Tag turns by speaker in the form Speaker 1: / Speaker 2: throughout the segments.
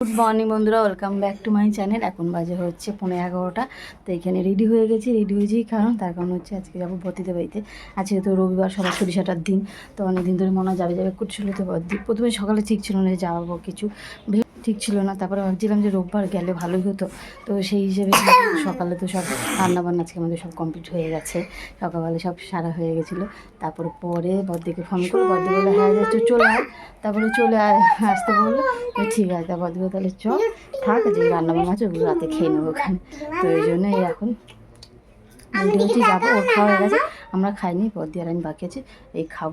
Speaker 1: Good morning বন্ধুরা welcome back to my channel এখন বাজে হচ্ছে পনেরো এগারোটা, তো এখানে রেডি হয়ে গেছি রেডি হয়েছি, কারণ তার কারণ হচ্ছে আজকে যাব বতিতে বাড়িতে। আজকে তো রবিবার সবার সাটার দিন, তো অনেকদিন ধরে মনে হয় যাবে যাবে করছিল তো প্রথমে সকালে ঠিক ছিল না যাব কিছু। ঠিক ছিল না। তারপরে ভাবছিলাম যে রোববার গেলে ভালোই হতো। তো সেই হিসেবে সকালে তো সব রান্না বান্না আজকে আমাদের সব কমপ্লিট হয়ে গেছে। সকালবেলা সব সারা হয়ে গেছিল। তারপরে পরে বদ্দিকে ফোন করে, বদ্দি বলে হ্যাঁ যাচ্ছ চলে আয়। তারপরে চলে আয়, আসতে বলল। ঠিক আছে। তারপর বদ্দি তাহলে চ থাক, যে রান্না বান্না আছে, ওগুলো রাতে খেয়ে নেব ওখানে। তো এই জন্য এই এখন যাব। ওর খাওয়া হয়ে গেছে। আমরা খাইনি, বদ্দি আর আমি বাকি আছে। এই খাব।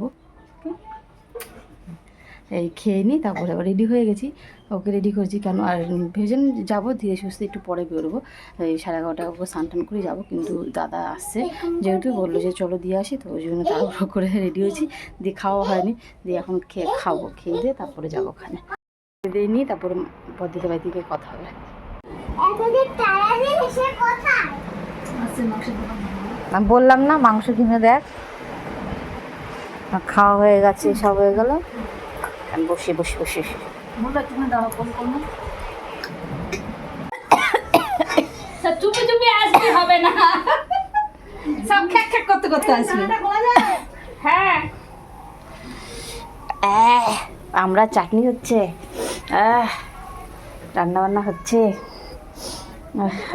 Speaker 1: এই খেয়ে নিই তারপরে আবার রেডি হয়ে গেছি। ওকে রেডি করেছি কেন? আর ভেবেছেন যাব ধীরে সুস্থে একটু পরে বেরোবো। এই সাড়ে এগারোটা ওকে স্নান টান করে যাব কিন্তু দাদা আসছে। যেহেতু বলল যে চলো দিয়ে আসি তো ওই জন্য তাড়াহুড়ো করে রেডি হয়েছি। দিয়ে খাওয়া হয়নি দিয়ে এখন খেয়ে খাব খেয়ে দিয়ে তারপরে যাব ওখানে। দিয়ে নিয়ে তারপরে পদ্মিতা বাড়ি থেকে কথা হবে।
Speaker 2: বললাম না মাংস কিনে দেখ। খাওয়া হয়ে গেছে সব হয়ে গেল। আমি বসে বসে বসে। বসে
Speaker 3: চুপি চুপি আসবে হবে না। সব খ্যাক খ্যাক করতে করতে আসবে। হ্যাঁ।
Speaker 1: আমরা চাটনি হচ্ছে। রান্না বান্না হচ্ছে।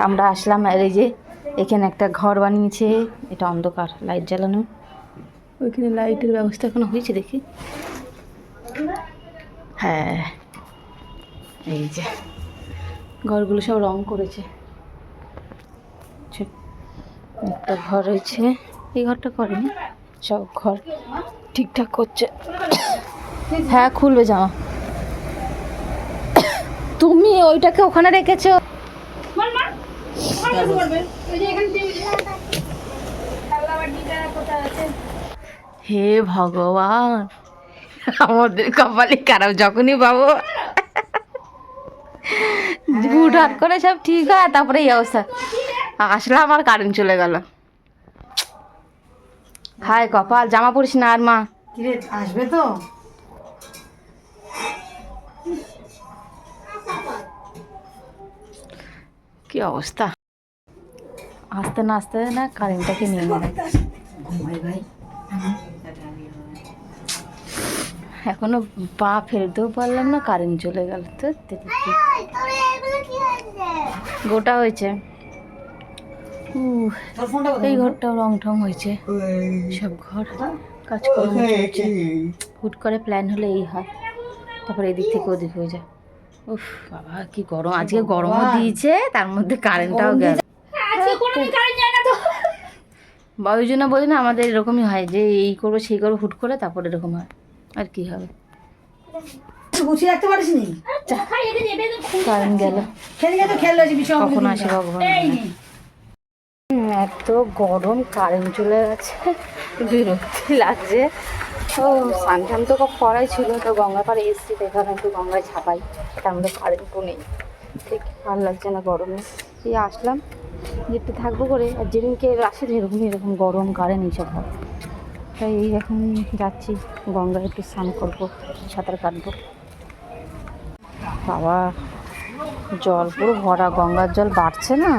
Speaker 1: আমরা আসলাম আর এই যে এখানে একটা ঘর বানিয়েছে। এটা অন্ধকার লাইট জ্বালানো। ওইখানে লাইটের ব্যবস্থা এখনও হয়েছে দেখি। হ্যাঁ। এই যে, ঘরগুলো সব রং করেছে। একটা ঘর রয়েছে এই ঘরটা করেনি, সব ঘর ঠিকঠাক করছে। হ্যাঁ খুলবে জামা। তুমি ওইটাকে ওখানে রেখেছো? হে ভগবান। আমাদের কপালে খারাপ যখনই পাবো। হুট হাট করে সব ঠিক হয় তারপরে এই অবস্থা। আসলে আমার কারেন্ট চলে গেল। হায় কপাল জামা পরিস না আর মা।
Speaker 2: আসবে তো?
Speaker 1: কি অবস্থা? আসতে না আসতে না কারেন্টটাকে নিয়ে নেবে এখনও পা ফেলতেও পারলাম না কারেন্ট চলে গেল তো গোটা হয়েছে। এই ঘরটাও রং ঠং হয়েছে সব ঘর কাজকর্ম চলছে। হুট করে প্ল্যান হলে এই হয় তারপরে এদিক থেকে ওদিক হয়ে যায়। উফ বাবা কি গরম। আজকে গরমও দিয়েছে তার মধ্যে কারেন্টটাও গেল। বা ওই জন্য বলি না আমাদের এরকমই হয় যে এই করব সেই করব হুট করে তারপর এরকম হয়। আর কি হবে?
Speaker 2: গুছিয়ে রাখতে পারিস নি?
Speaker 3: খাই এটা এটা তো খুব
Speaker 1: কারেন্ট গেল। কখন আসে ভগবান এত গরম কারেন্ট চলে গেছে। বিরক্তি লাগছে। ও স্নান টান তো করাই ছিল তো গঙ্গা পাড়ে এসছি তো এখানে একটু গঙ্গায় ঝাপাই তার মধ্যে কারেন্টও নেই। ঠিক ভালো লাগছে না গরমে। এই আসলাম যে একটু থাকব করে। আর যেদিনকে আসে এরকম এরকম গরম কারেন্ট এইসব হয়। তাই এই এখন যাচ্ছি, গঙ্গায় একটু স্নান করব, সাঁতার কাটবো। বাবা, জল পুরো ভরা, গঙ্গার জল বাড়ছে না?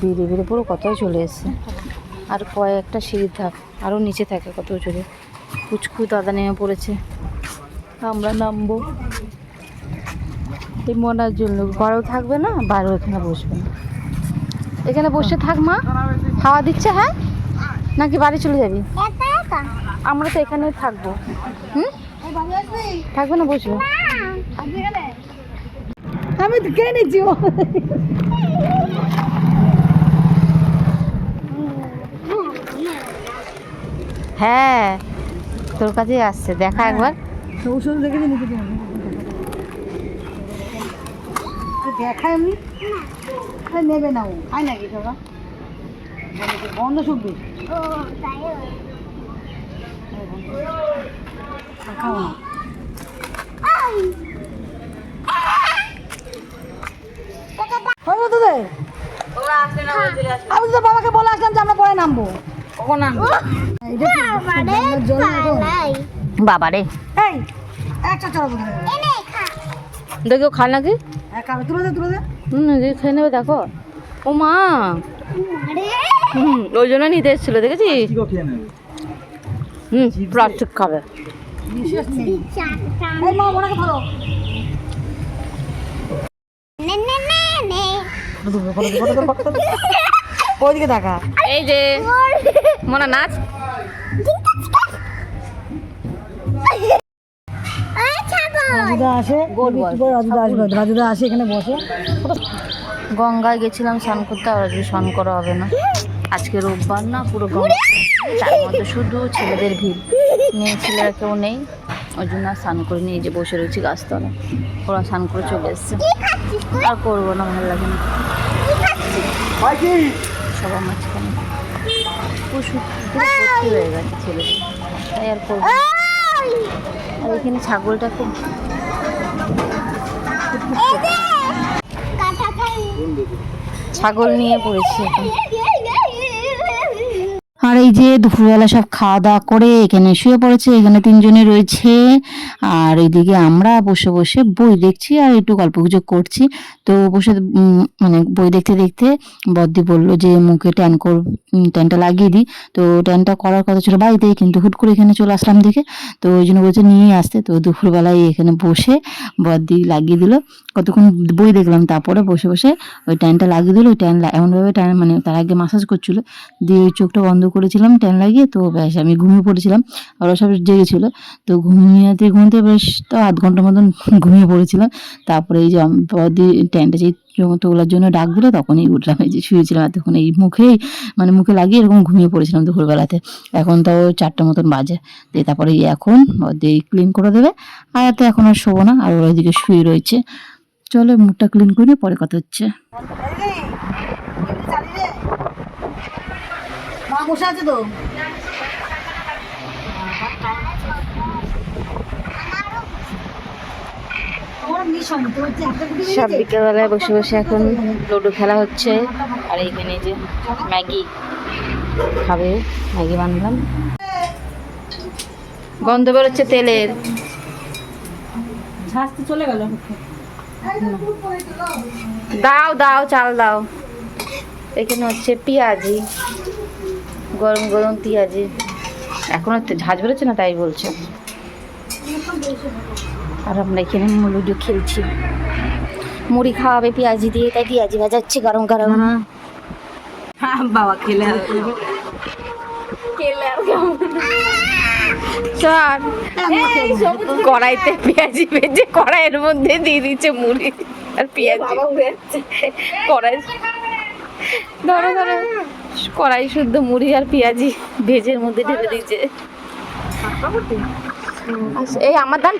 Speaker 1: বেড়ে বেড়ে পুরো কতই চলে এসছে। আর কয়েকটা সিঁড়ি থাক আরও নিচে থাকে কত চলে। কুচকু দাদা নেমে পড়েছে। আমরা নামবো। এই মনার জন্য। ঘরেও থাকবে না, বাইরেও এখানে বসবে না। এখানে বসে থাক মা। হাওয়া দিচ্ছে হ্যাঁ? নাকি বাড়ি চলে যাবি? আমরা তো এখানেই থাকব। হুম? থাকবে না বসবে?
Speaker 2: আমি তো কে নিচ্ছি
Speaker 1: হ্যাঁ তোর কাছেই আসছে। দেখা একবার।
Speaker 2: তো ওষুধ দেখে নিতে হবে দেখা এমনি আরে নেবে না ও। খায় নাকি বাবা। বন্ধ শুকবি খাও না তো দে আমি তো বাবাকে বলে আসলাম যে আমরা পরে নামবো কখন নামবো?
Speaker 1: বাবা রে
Speaker 2: এই একটা চড়া কোথায়
Speaker 1: দেখি ও খায় নাকি?
Speaker 2: তুলে দে তুলে দে
Speaker 1: হুম খেয়ে নেবে দেখো। ও মা। হুম ওই জন্য নিতে এসেছিল দেখেছিস? হুম প্লাস্টিক খাবে।
Speaker 2: এই মা ওনাকে ধরো। ওইদিকে দেখা।
Speaker 1: এই যে মনা নাচ।
Speaker 2: রাজুদা আসে
Speaker 1: গোল বল।
Speaker 2: একটু পরে রাজুদা আসবে? রাজুদা আসে এখানে বসে।
Speaker 1: গঙ্গায় গেছিলাম স্নান করতে আর আজকে স্নান করা হবে না। আজকে রোববার না পুরো গঙ্গা। তার মধ্যে শুধু ছেলেদের ভিড়। মেয়ে ছেলেরা কেউ নেই। ওই জন্য আর স্নান করে নিয়ে যে বসে রয়েছি গাছতলা ওরা স্নান করে চলে এসছে। আর করব না ভালো লাগে না। সবার মাঝখানে। পশু পুরো হয়ে গেছে ছেলেদের তাই আর করব। আর এখানে ছাগলটা খুব ছাগল নিয়ে পড়েছি এখন। আর এই যে দুপুরবেলা সব খাওয়া দাওয়া করে এখানে শুয়ে পড়েছে, এখানে তিনজনে রয়েছে। আর এইদিকে আমরা বসে বসে বই দেখছি আর একটু গল্প গুজব করছি। তো বসে মানে বই দেখতে দেখতে বদ্দি বলল যে, মুখে ট্যান কর ট্যানটা লাগিয়ে দিই তো ট্যানটা করার কথা ছিল বাড়িতেই কিন্তু হুট করে এখানে চলে আসলাম দেখে। তো ওই জন্য বলছে নিয়ে আসতে। তো দুপুরবেলায় এখানে বসে বদ্দি লাগিয়ে দিল। কতক্ষণ বই দেখলাম, তারপরে বসে বসে ওই ট্যানটা লাগিয়ে দিল। ওই ট্যান এমনভাবে ট্যান মানে তার আগে মাসাজ করছিল। দিয়ে ওই চোখটা বন্ধ করেছিলাম ট্যান লাগিয়ে তো ব্যাস আমি ঘুমিয়ে পড়েছিলাম। ওরা সব জেগেছিল তো ঘুমিয়েতে ঘুমতে বেশ তো আধ ঘণ্টার মতন ঘুমিয়ে পড়েছিলাম। তারপরে এই যে বদি ট্যানটা যে তোলার জন্য ডাক দিল, তখনই উঠলাম। এই যে শুয়েছিলাম এতক্ষণ এই মুখেই মানে মুখে লাগিয়ে এরকম ঘুমিয়ে পড়েছিলাম দুপুরবেলাতে। এখন তাও চারটে মতন বাজে। দিয়ে তারপরে এখন বদি ক্লিন করে দেবে। আর তো এখন আর শোবো না, আর ওরা ওইদিকে শুয়ে রয়েছে। চলো মুখটা ক্লিন করে পরে কথা হচ্ছে।
Speaker 2: বসে আছে তো?
Speaker 1: সব বিকেলবেলায় বসে বসে এখন লুডো খেলা হচ্ছে। আর এইখানে যে ম্যাগি খাবে ম্যাগি বানলাম। গন্ধ বেরোচ্ছে তেলের।
Speaker 3: চলে গেল।
Speaker 1: দাও দাও চাল দাও। এখানে হচ্ছে পেঁয়াজি। গরম গরম পেঁয়াজি। এখনও তো ঝাঁজ বেরোচ্ছে না তাই বলছে। আর আমরা এখানে লুডো খেলছি। মুড়ি খাওয়াবে পেঁয়াজি দিয়ে তাই পেঁয়াজি ভাজাচ্ছে গরম গরম।
Speaker 3: বাবা খেলে
Speaker 1: চল। কড়াইতে পেঁয়াজি ভেজে কড়াইয়ের মধ্যে দিয়ে দিচ্ছে মুড়ি আর পেঁয়াজি। কড়াই ধরো ধরো। কড়াই শুদ্ধ মুড়ি আর পেঁয়াজি ভেজের মধ্যে ঢেলে দিয়েছে। আচ্ছা, এই আমার ধান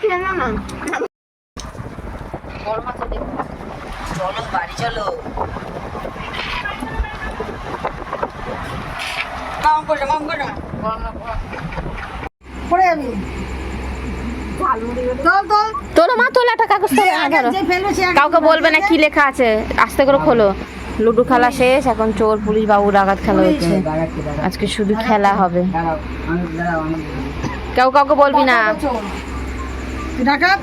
Speaker 1: কিনে না না? বড় চলো চল।
Speaker 2: চল
Speaker 1: তোলো মা তোলো একটা কাগজ তোলো কাউকে বলবে না কি লেখা আছে? আস্তে করে খোলো। লুডো খেলা শেষ এখন চোর পুলিশ বাবু ডাকাত খেলা হচ্ছে আজকে শুধু খেলা হবে। কেউ কাউকে বলবি না।
Speaker 2: ডাকাত?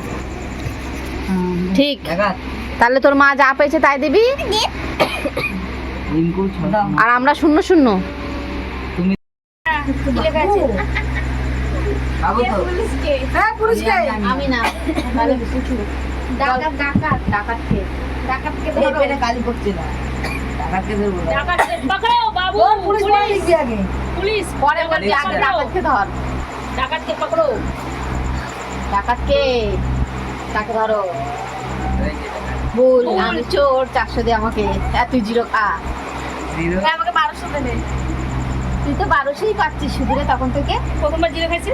Speaker 1: ঠিক। তাহলে তোর মা যা পেয়েছে তাই দিবি। আর আমরা শূন্য শূন্য।
Speaker 2: হ্যাঁ পুলিশকে।
Speaker 1: আমি না তাহলে কিছু ডাকাত ডাকাত ডাকাত কে ডাকাতকে ধরো।
Speaker 3: পকড়ো বাবু
Speaker 2: পুলিশ বলে লিখবি আগে।
Speaker 3: পুলিশ
Speaker 1: পরে বলবি। আগে ডাকাতকে ধর।
Speaker 3: ডাকাতকে পকড়ো
Speaker 1: ডাকাতকে। তাকে ধরো। বল। আমি চোর চারশো দে আমাকে। তুই জিরো খা আমাকে বারোশো দেবে তুই তো বারোশোই পাচ্ছিস শুধু তখন থেকে।
Speaker 3: প্রথমবার জিরে খাইছে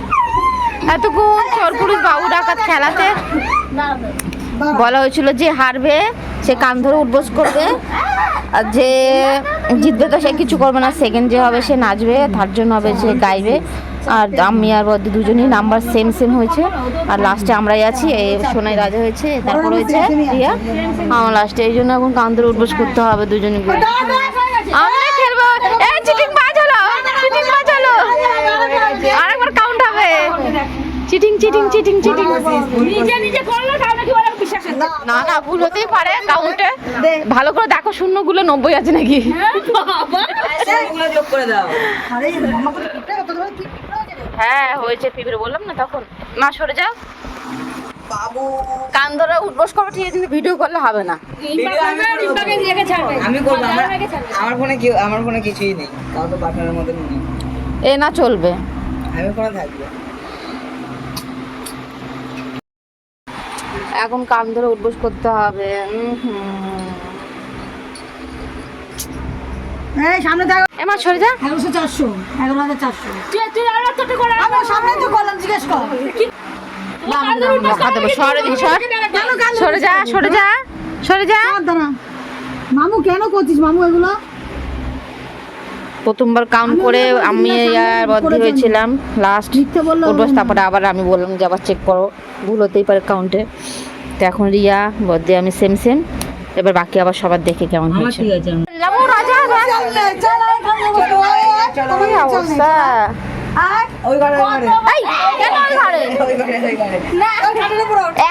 Speaker 1: এতক্ষণ চরপুরুষ বাবু ডাকাত খেলাতে বলা হয়েছিল যে হারবে সে কান ধরে উঠবোস করবে আর যে জিতবে তো সে কিছু করবে না সেকেন্ড যে হবে সে নাচবে তার জন্য হবে সে গাইবে আর আমি আর বদ্দি দুজনই নাম্বার সেম সেম হয়েছে আর লাস্টে আমরাই আছি এই সোনাই রাজা হয়েছে তারপর হয়েছে আমার লাস্টে এই জন্য এখন কান ধরে উঠবোস করতে হবে দুজনে মিলে আমরা খেলব এই চিটিং বাজ হলো চিটিং বাজ হলো আরেকবার কাউন্ট হবে চিটিং চিটিং চিটিং চিটিং
Speaker 3: নিজে নিজে করল তাও নাকি ওরা বিশ্বাস
Speaker 1: না না ভুল হতেই পারে কাউন্টে ভালো করে দেখো শূন্যগুলো নব্বই আছে নাকি? হ্যাঁ হয়েছে পিঁপড়ে বললাম না তখন। মা সরে যাও। কান ধরে উঠবস করো ঠিক কিন্তু ভিডিও করলে হবে না।
Speaker 4: আমি করব। আমার ফোনে কি আমার ফোনে কিছুই নেই। মতো নেই।
Speaker 1: এ না চলবে।
Speaker 4: আমি ফোনে থাকব।
Speaker 1: এখন কান ধরে উঠবস করতে হবে।
Speaker 2: এই সামনে থাকো।
Speaker 1: এ সরে যা।
Speaker 2: এগারোশো চারশো এগারো হাজার চারশো।
Speaker 3: তুই তুই আর তোকে করে
Speaker 2: আমার সামনে তো করলাম জিজ্ঞেস কর।
Speaker 1: সরে দি সর। সরে যা সরে যা সরে যা।
Speaker 2: মামু কেন করছিস মামু এগুলো?
Speaker 1: প্রথমবার কাউন্ট করে আমি আর বদ্ধ হয়েছিলাম। লাস্ট তারপরে আবার আমি বললাম যে আবার চেক করো। ভুল হতেই পারে কাউন্টে তো এখন রিয়া বদ্দি আমি সেম সেম এবার বাকি আবার সবার দেখে কেমন হয়েছে। অবস্থা।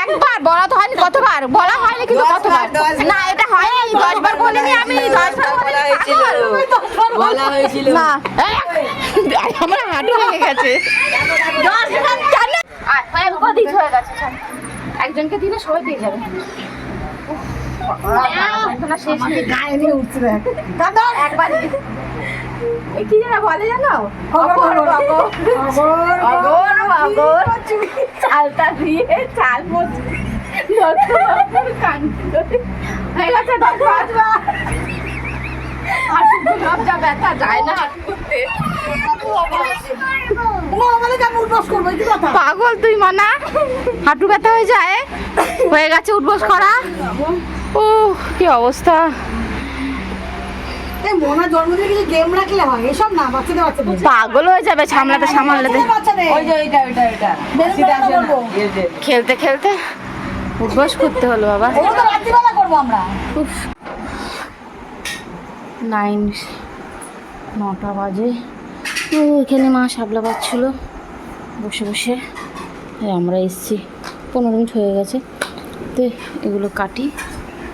Speaker 1: একবার বলা তো হয়নি কতবার। বলা হয়নি কিন্তু কতবার।
Speaker 4: বার, দশ বার।
Speaker 1: না এটা হয়নি। দশ বলিনি আমি দশ
Speaker 4: বলা হয়েছিল।
Speaker 1: পাগল।
Speaker 4: বলা হয়েছিল।
Speaker 1: না। আমার হাঁটু ভেঙে গেছে। দশ বার। কেন? আয়, হয়ে গেছে, একজনকে দিলে সবাই পেয়ে যাবে। একবার। কি যেন বলে জানো। চালটা দিয়ে চাল ব্যথা যায় না করতে
Speaker 2: ওমা, আমাদেরকে আমি উঠবস করব, এই কি কথা?
Speaker 1: পাগল তুই মানা। হাঁটু ব্যথা হয়ে যায় হয়ে গেছে উঠবস করা। ও কি অবস্থা।
Speaker 2: মোনা হয়
Speaker 1: পাগল হয়ে যাবে সামলাতে সামলাতে। খেলতে খেলতে। উঠবস করতে হলো বাবা। নাইন নটা বাজে। তো এখানে মা শাবলা পাচ্ছিল বসে বসে আমরা এসছি। পনেরো মিনিট হয়ে গেছে। তো এগুলো কাটি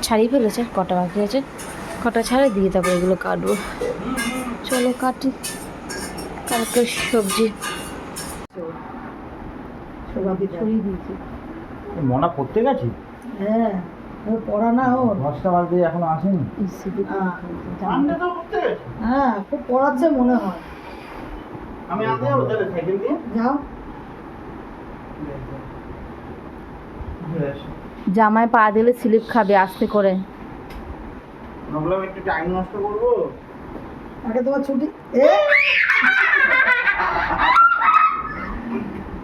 Speaker 1: ছাড়িয়ে ফেলেছে কটা বাকি আছে? কটা ছাড়ে দিয়ে তারপর এগুলো কাটবো। চলো কাটি। কালকে সবজি। দিয়েছি।
Speaker 5: মনা পড়তে গেছি?
Speaker 2: হ্যাঁ পড়া না ও
Speaker 5: দশটা বাজতে এখনও আসেনি?
Speaker 2: হ্যাঁ খুব পড়াচ্ছে মনে হয়।
Speaker 5: আমি আনতে যাব তাহলে সাইকেল দিয়ে
Speaker 2: যাও।
Speaker 1: জামায় পা দিলে স্লিপ খাবে আস্তে করে।
Speaker 5: ভাবলাম একটু টাইম নষ্ট করব।
Speaker 2: আগে তোমার ছুটি? এ?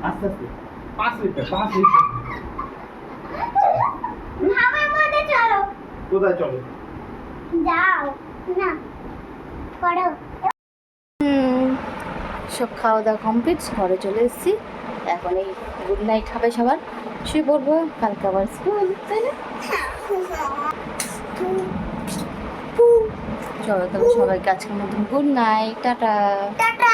Speaker 5: আস্তে আস্তে। পাঁচ লিটার পাঁচ লিটার।
Speaker 6: চলো।
Speaker 5: কোথায় চলো?
Speaker 6: যাও না করো।
Speaker 1: সব খাওয়া দাওয়া কমপ্লিট ঘরে চলে এসেছি। এখন এই গুড নাইট হবে সবার। শুয়ে পড়ব কালকে আবার স্কুল তাই না? চলো তাহলে সবাইকে আজকের মতন গুড নাইট টাটা।
Speaker 6: টাটা